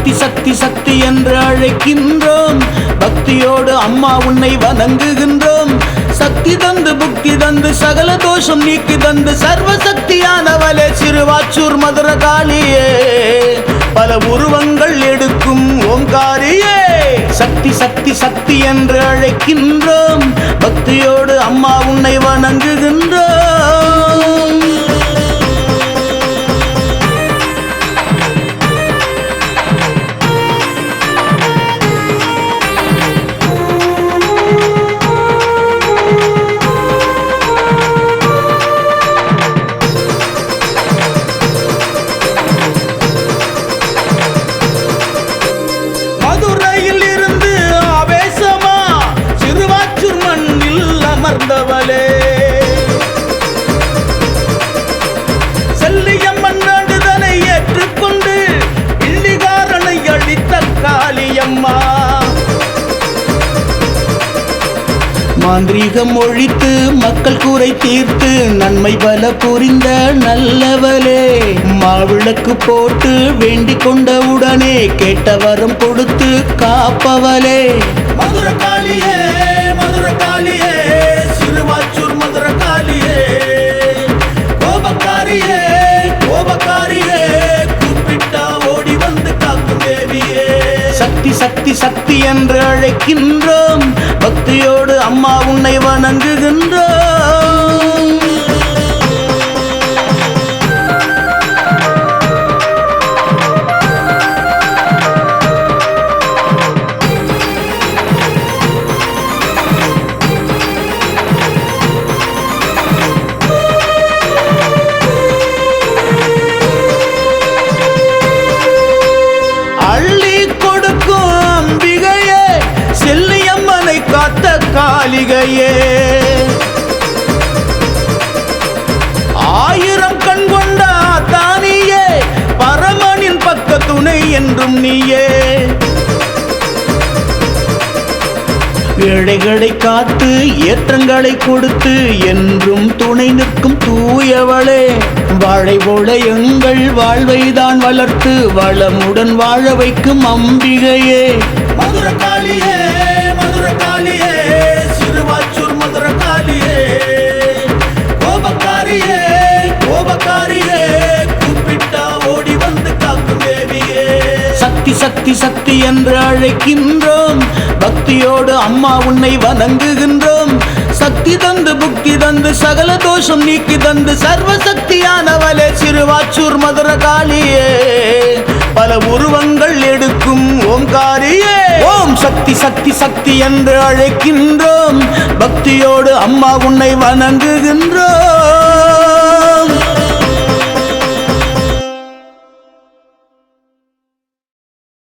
சக்தி சக்தி சக்தி என்று அழைக்கின்றோம். பக்தியோடு அம்மா உன்னை வணங்குகின்றோம். சக்தி தந்து புக்தி தந்து சகல தோஷம் நீக்கி தந்து சர்வசக்தியானவளே சிறுவாச்சூர் மதுர காளியே பல உருவங்கள் எடுக்கும் ஓங்காரியே. சக்தி சக்தி சக்தி என்று அழைக்கின்றோம். பக்தியோடு அம்மா உன்னை வணங்குகின்றோம். மாந்திரீகம் ஒழித்து மக்கள் கூரை தீர்த்து நன்மை பல புரிந்த நல்லவளே. மாவிளக்கு போட்டு வேண்டிக் கொண்ட உடனே கேட்ட வரம் கொடுத்து காப்பவளே. மதுர சக்தி சக்தி சக்தி என்று அழைக்கின்றோம். பக்தியோடு அம்மா உன்னை வணங்குகின்றோம். இல்லையே ஆயிரம் கண் கொண்ட தானியே பரமனின் பக்க துணை என்றும் நீயே. ஏழைகளை காத்து ஏற்றங்களை கொடுத்து என்றும் துணை நிற்கும் தூயவளே. வாழை போல எங்கள் வாழ்வைதான் வளர்த்து வளமுடன் வாழ வைக்கும் அம்பிகையே. மதுரகாளியே சக்தி சக்தி என்று அழைக்கின்றோம். பக்தியோடு அம்மா உன்னை வணங்குகின்றோம். சக்தி தந்து புக்தி தந்து சகல தோஷம் நீக்கி தந்து சர்வசக்தியானவளே சிறுவாச்சூர் மதுர காளியே பல உருவங்கள் எடுக்கும் ஓம்காரியே. ஓம் சக்தி சக்தி சக்தி என்று அழைக்கின்றோம். பக்தியோடு அம்மா உன்னை வணங்குகின்றோம்.